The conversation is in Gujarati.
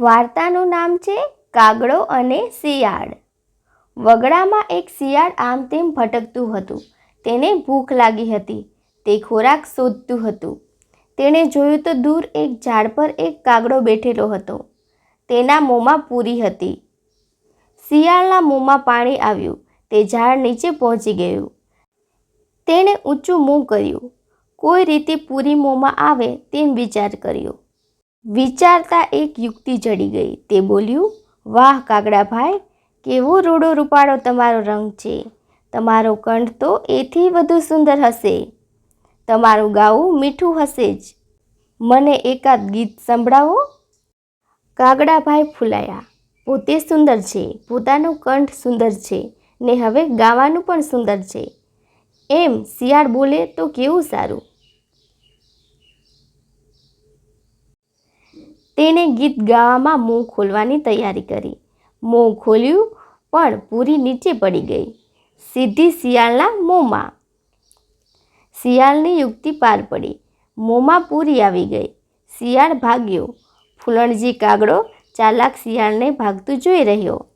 વાર્તાનું નામ છે કાગડો અને શિયાળ. વગડામાં એક શિયાળ આમ તેમ ભટકતું હતું. તેને ભૂખ લાગી હતી. તે ખોરાક શોધતું હતું. તેણે જોયું તો દૂર એક ઝાડ પર એક કાગડો બેઠેલો હતો. તેના મોંમાં પૂરી હતી. શિયાળના મોંમાં પાણી આવ્યું. તે ઝાડ નીચે પહોંચી ગયું. તેણે ઊંચું મોં કર્યું. કોઈ રીતે પૂરી મોંમાં આવે તેમ વિચાર કર્યો. વિચારતા એક યુક્તિ જડી ગઈ. તે બોલ્યું, વાહ, કાગડાભાઈ, કેવો રૂડો રૂપાળો તમારો રંગ છે. તમારો કંઠ તો એથી વધુ સુંદર હશે. તમારું ગાવું મીઠું હશે જ. મને એકાદ ગીત સંભળાવો. કાગડાભાઈ ફૂલાયા. પોતે સુંદર છે. પોતાનો કંઠ સુંદર છે. ને હવે ગાવાનું પણ સુંદર છે. એમ શિયાળ બોલે તો કેવું સારું? તેણે ગીત ગાવામાં મોં ખોલવાની તૈયારી કરી. મોં ખોલ્યું, પણ પૂરી નીચે પડી ગઈ. સીધી શિયાળના મોંમાં. શિયાળની યુક્તિ પાર પડી. મોંમાં પૂરી આવી ગઈ. શિયાળ ભાગ્યો. ફૂલણજી કાગડો ચાલાક શિયાળને ભાગતું જોઈ રહ્યો.